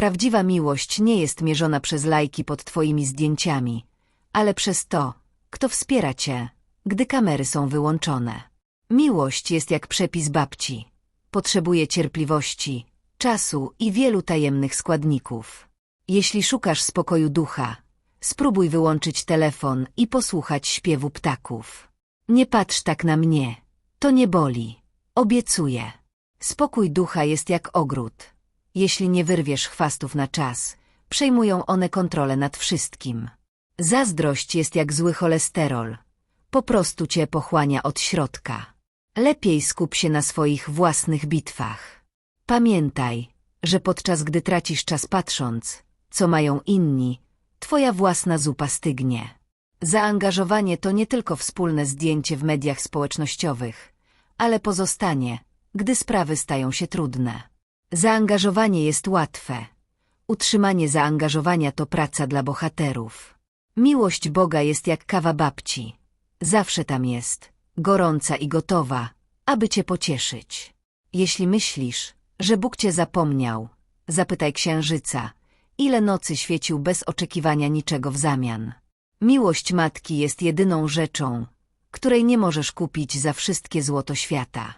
Prawdziwa miłość nie jest mierzona przez lajki pod twoimi zdjęciami, ale przez to, kto wspiera cię, gdy kamery są wyłączone. Miłość jest jak przepis babci. Potrzebuje cierpliwości, czasu i wielu tajemnych składników. Jeśli szukasz spokoju ducha, spróbuj wyłączyć telefon i posłuchać śpiewu ptaków. Nie patrz tak na mnie. To nie boli. Obiecuję. Spokój ducha jest jak ogród. Jeśli nie wyrwiesz chwastów na czas, przejmują one kontrolę nad wszystkim. Zazdrość jest jak zły cholesterol. Po prostu cię pochłania od środka. Lepiej skup się na swoich własnych bitwach. Pamiętaj, że podczas gdy tracisz czas patrząc, co mają inni, twoja własna zupa stygnie. Zaangażowanie to nie tylko wspólne zdjęcie w mediach społecznościowych, ale pozostanie, gdy sprawy stają się trudne. Zaangażowanie jest łatwe. Utrzymanie zaangażowania to praca dla bohaterów. Miłość Boga jest jak kawa babci. Zawsze tam jest, gorąca i gotowa, aby cię pocieszyć. Jeśli myślisz, że Bóg cię zapomniał, zapytaj księżyca, ile nocy świecił bez oczekiwania niczego w zamian. Miłość matki jest jedyną rzeczą, której nie możesz kupić za wszystkie złoto świata.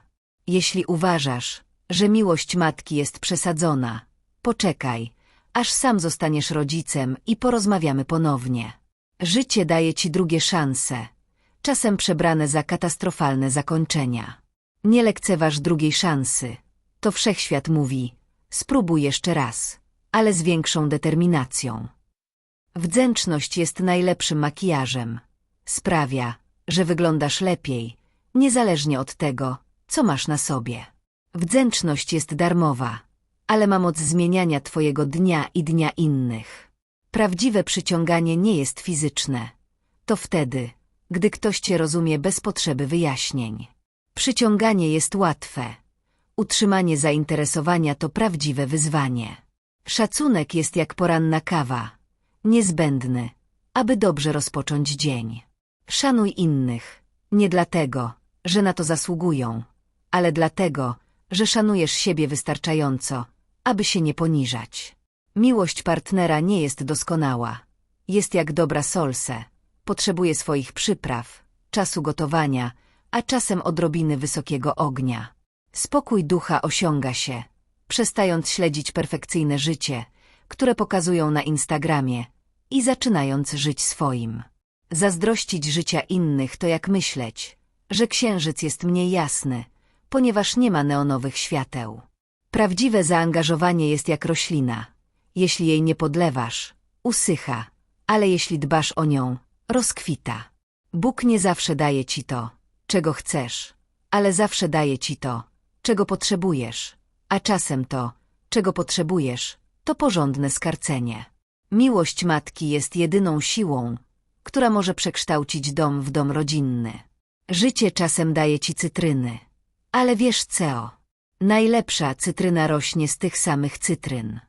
Jeśli uważasz, że miłość matki jest przesadzona, poczekaj, aż sam zostaniesz rodzicem i porozmawiamy ponownie. Życie daje ci drugie szanse, czasem przebrane za katastrofalne zakończenia. Nie lekceważ drugiej szansy. To wszechświat mówi, spróbuj jeszcze raz, ale z większą determinacją. Wdzięczność jest najlepszym makijażem. Sprawia, że wyglądasz lepiej, niezależnie od tego, co masz na sobie. Wdzięczność jest darmowa, ale ma moc zmieniania twojego dnia i dnia innych. Prawdziwe przyciąganie nie jest fizyczne. To wtedy, gdy ktoś cię rozumie bez potrzeby wyjaśnień. Przyciąganie jest łatwe. Utrzymanie zainteresowania to prawdziwe wyzwanie. Szacunek jest jak poranna kawa. Niezbędny, aby dobrze rozpocząć dzień. Szanuj innych. Nie dlatego, że na to zasługują, ale dlatego, że szanujesz siebie wystarczająco, aby się nie poniżać. Miłość partnera nie jest doskonała. Jest jak dobra solse. Potrzebuje swoich przypraw, czasu gotowania, a czasem odrobiny wysokiego ognia. Spokój ducha osiąga się, przestając śledzić perfekcyjne życie, które pokazują na Instagramie i zaczynając żyć swoim. Zazdrościć życia innych to jak myśleć, że księżyc jest mniej jasny, ponieważ nie ma neonowych świateł. Prawdziwe zaangażowanie jest jak roślina. Jeśli jej nie podlewasz, usycha, ale jeśli dbasz o nią, rozkwita. Bóg nie zawsze daje ci to, czego chcesz, ale zawsze daje ci to, czego potrzebujesz, a czasem to, czego potrzebujesz, to porządne skarcenie. Miłość matki jest jedyną siłą, która może przekształcić dom w dom rodzinny. Życie czasem daje ci cytryny, ale wiesz co? Najlepsza cytryna rośnie z tych samych cytryn.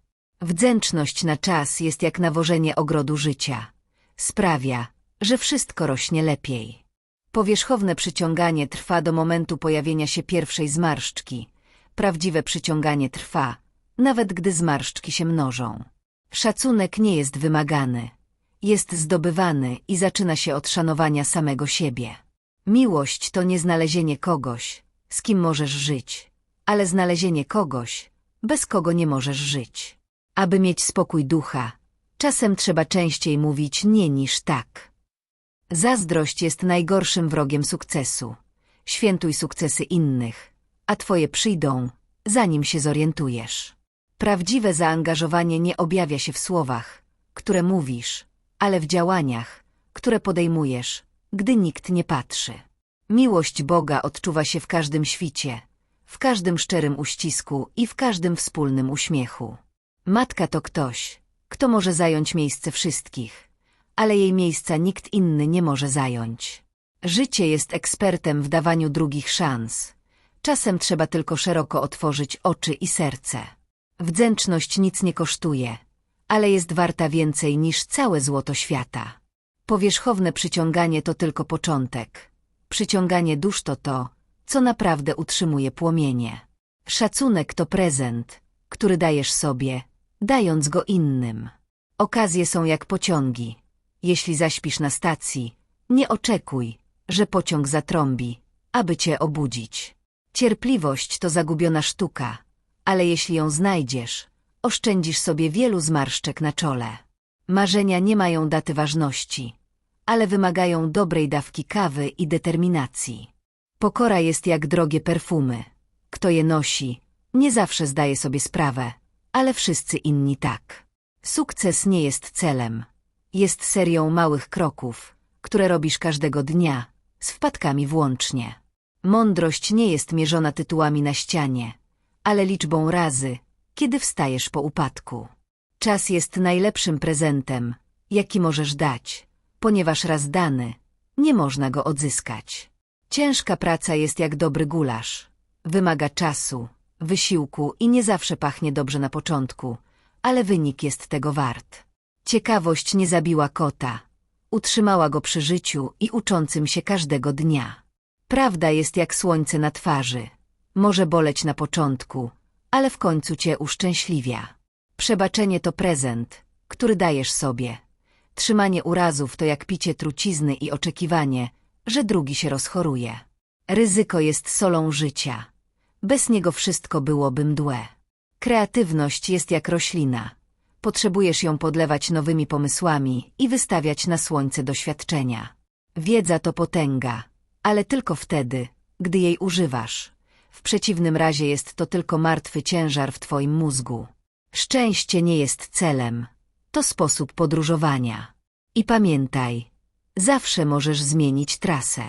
Wdzięczność na czas jest jak nawożenie ogrodu życia. Sprawia, że wszystko rośnie lepiej. Powierzchowne przyciąganie trwa do momentu pojawienia się pierwszej zmarszczki. Prawdziwe przyciąganie trwa, nawet gdy zmarszczki się mnożą. Szacunek nie jest wymagany. Jest zdobywany i zaczyna się od szanowania samego siebie. Miłość to nie znalezienie kogoś, z kim możesz żyć, ale znalezienie kogoś, bez kogo nie możesz żyć. Aby mieć spokój ducha, czasem trzeba częściej mówić nie niż tak. Zazdrość jest najgorszym wrogiem sukcesu. Świętuj sukcesy innych, a twoje przyjdą, zanim się zorientujesz. Prawdziwe zaangażowanie nie objawia się w słowach, które mówisz, ale w działaniach, które podejmujesz, gdy nikt nie patrzy. Miłość Boga odczuwa się w każdym świcie, w każdym szczerym uścisku i w każdym wspólnym uśmiechu. Matka to ktoś, kto może zająć miejsce wszystkich, ale jej miejsca nikt inny nie może zająć. Życie jest ekspertem w dawaniu drugich szans. Czasem trzeba tylko szeroko otworzyć oczy i serce. Wdzięczność nic nie kosztuje, ale jest warta więcej niż całe złoto świata. Powierzchowne przyciąganie to tylko początek. Przyciąganie dusz to to, co naprawdę utrzymuje płomienie. Szacunek to prezent, który dajesz sobie, dając go innym. Okazje są jak pociągi. Jeśli zaśpisz na stacji, nie oczekuj, że pociąg zatrąbi, aby cię obudzić. Cierpliwość to zagubiona sztuka, ale jeśli ją znajdziesz, oszczędzisz sobie wielu zmarszczek na czole. Marzenia nie mają daty ważności, ale wymagają dobrej dawki kawy i determinacji. Pokora jest jak drogie perfumy. Kto je nosi, nie zawsze zdaje sobie sprawę, ale wszyscy inni tak. Sukces nie jest celem. Jest serią małych kroków, które robisz każdego dnia, z wpadkami włącznie. Mądrość nie jest mierzona tytułami na ścianie, ale liczbą razy, kiedy wstajesz po upadku. Czas jest najlepszym prezentem, jaki możesz dać, ponieważ raz dany, nie można go odzyskać. Ciężka praca jest jak dobry gulasz. Wymaga czasu, wysiłku i nie zawsze pachnie dobrze na początku, ale wynik jest tego wart. Ciekawość nie zabiła kota, utrzymała go przy życiu i uczącym się każdego dnia. Prawda jest jak słońce na twarzy. Może boleć na początku, ale w końcu cię uszczęśliwia. Przebaczenie to prezent, który dajesz sobie. Trzymanie urazów to jak picie trucizny i oczekiwanie, że drugi się rozchoruje. Ryzyko jest solą życia. Bez niego wszystko byłoby mdłe. Kreatywność jest jak roślina. Potrzebujesz ją podlewać nowymi pomysłami i wystawiać na słońce doświadczenia. Wiedza to potęga, ale tylko wtedy, gdy jej używasz. W przeciwnym razie jest to tylko martwy ciężar w twoim mózgu. Szczęście nie jest celem, to sposób podróżowania. I pamiętaj, zawsze możesz zmienić trasę.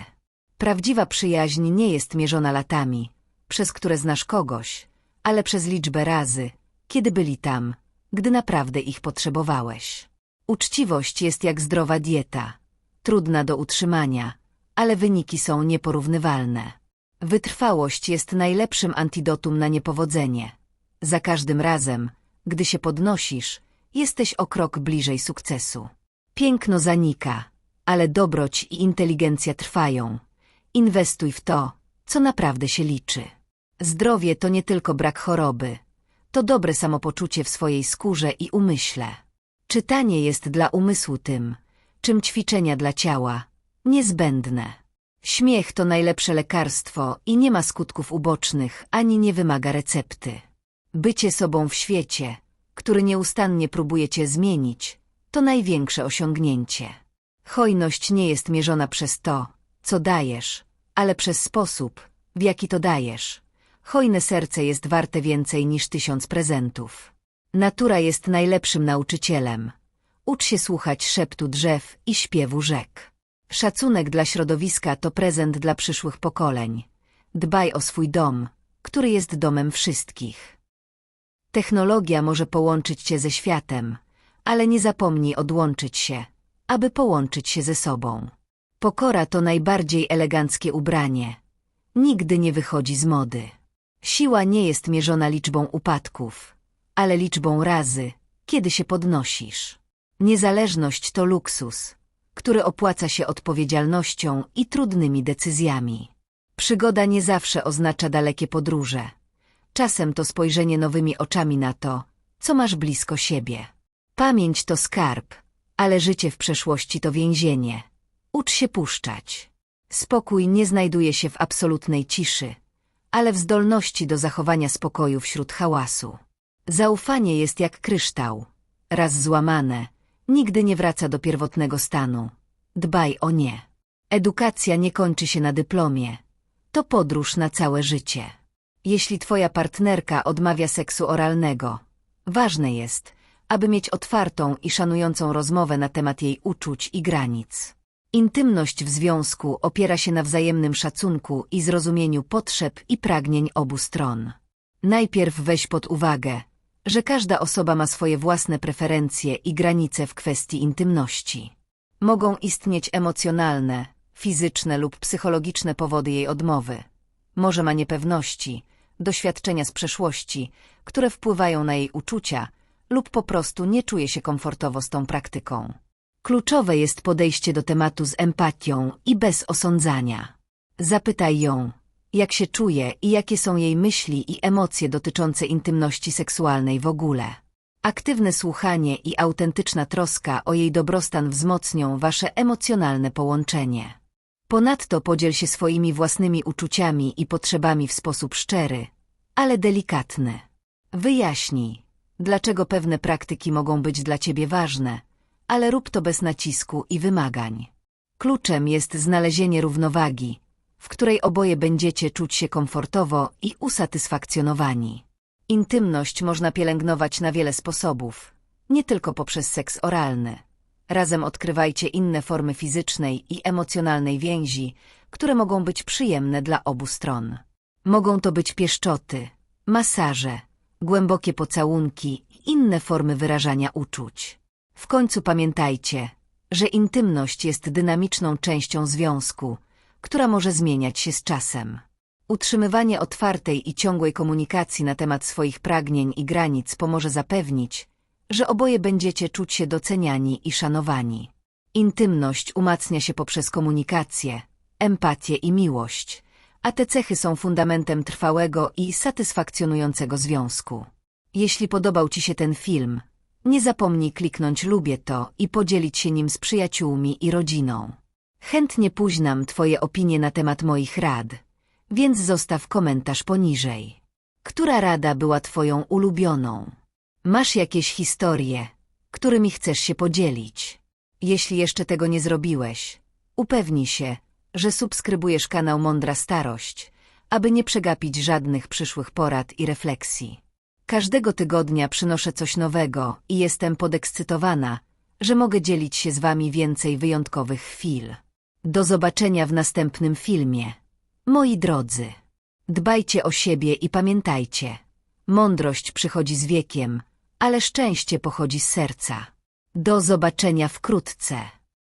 Prawdziwa przyjaźń nie jest mierzona latami, przez które znasz kogoś, ale przez liczbę razy, kiedy byli tam, gdy naprawdę ich potrzebowałeś. Uczciwość jest jak zdrowa dieta, trudna do utrzymania, ale wyniki są nieporównywalne. Wytrwałość jest najlepszym antidotum na niepowodzenie. Za każdym razem, gdy się podnosisz, jesteś o krok bliżej sukcesu. Piękno zanika, ale dobroć i inteligencja trwają. Inwestuj w to, co naprawdę się liczy. Zdrowie to nie tylko brak choroby, to dobre samopoczucie w swojej skórze i umyśle. Czytanie jest dla umysłu tym, czym ćwiczenia dla ciała, niezbędne. Śmiech to najlepsze lekarstwo i nie ma skutków ubocznych, ani nie wymaga recepty. Bycie sobą w świecie, który nieustannie próbuje cię zmienić, to największe osiągnięcie. Hojność nie jest mierzona przez to, co dajesz, ale przez sposób, w jaki to dajesz. Hojne serce jest warte więcej niż tysiąc prezentów. Natura jest najlepszym nauczycielem. Ucz się słuchać szeptu drzew i śpiewu rzek. Szacunek dla środowiska to prezent dla przyszłych pokoleń. Dbaj o swój dom, który jest domem wszystkich. Technologia może połączyć cię ze światem, ale nie zapomnij odłączyć się, aby połączyć się ze sobą. Pokora to najbardziej eleganckie ubranie. Nigdy nie wychodzi z mody. Siła nie jest mierzona liczbą upadków, ale liczbą razy, kiedy się podnosisz. Niezależność to luksus, który opłaca się odpowiedzialnością i trudnymi decyzjami. Przygoda nie zawsze oznacza dalekie podróże. Czasem to spojrzenie nowymi oczami na to, co masz blisko siebie. Pamięć to skarb, ale życie w przeszłości to więzienie. Ucz się puszczać. Spokój nie znajduje się w absolutnej ciszy, ale w zdolności do zachowania spokoju wśród hałasu. Zaufanie jest jak kryształ. Raz złamane, nigdy nie wraca do pierwotnego stanu. Dbaj o nie. Edukacja nie kończy się na dyplomie. To podróż na całe życie. Jeśli twoja partnerka odmawia seksu oralnego, ważne jest, aby mieć otwartą i szanującą rozmowę na temat jej uczuć i granic. Intymność w związku opiera się na wzajemnym szacunku i zrozumieniu potrzeb i pragnień obu stron. Najpierw weź pod uwagę, że każda osoba ma swoje własne preferencje i granice w kwestii intymności. Mogą istnieć emocjonalne, fizyczne lub psychologiczne powody jej odmowy. Może ma niepewności, doświadczenia z przeszłości, które wpływają na jej uczucia lub po prostu nie czuje się komfortowo z tą praktyką. Kluczowe jest podejście do tematu z empatią i bez osądzania. Zapytaj ją, jak się czuje i jakie są jej myśli i emocje dotyczące intymności seksualnej w ogóle. Aktywne słuchanie i autentyczna troska o jej dobrostan wzmocnią wasze emocjonalne połączenie. Ponadto podziel się swoimi własnymi uczuciami i potrzebami w sposób szczery, ale delikatny. Wyjaśnij, dlaczego pewne praktyki mogą być dla ciebie ważne, ale rób to bez nacisku i wymagań. Kluczem jest znalezienie równowagi, w której oboje będziecie czuć się komfortowo i usatysfakcjonowani. Intymność można pielęgnować na wiele sposobów, nie tylko poprzez seks oralny. Razem odkrywajcie inne formy fizycznej i emocjonalnej więzi, które mogą być przyjemne dla obu stron. Mogą to być pieszczoty, masaże, głębokie pocałunki i inne formy wyrażania uczuć. W końcu pamiętajcie, że intymność jest dynamiczną częścią związku, która może zmieniać się z czasem. Utrzymywanie otwartej i ciągłej komunikacji na temat swoich pragnień i granic pomoże zapewnić, że oboje będziecie czuć się doceniani i szanowani. Intymność umacnia się poprzez komunikację, empatię i miłość, a te cechy są fundamentem trwałego i satysfakcjonującego związku. Jeśli podobał Ci się ten film, nie zapomnij kliknąć lubię to i podzielić się nim z przyjaciółmi i rodziną. Chętnie późnam Twoje opinie na temat moich rad, więc zostaw komentarz poniżej. Która rada była Twoją ulubioną? Masz jakieś historie, którymi chcesz się podzielić? Jeśli jeszcze tego nie zrobiłeś, upewnij się, że subskrybujesz kanał Mądra Starość, aby nie przegapić żadnych przyszłych porad i refleksji. Każdego tygodnia przynoszę coś nowego i jestem podekscytowana, że mogę dzielić się z Wami więcej wyjątkowych chwil. Do zobaczenia w następnym filmie. Moi drodzy, dbajcie o siebie i pamiętajcie, mądrość przychodzi z wiekiem, ale szczęście pochodzi z serca. Do zobaczenia wkrótce.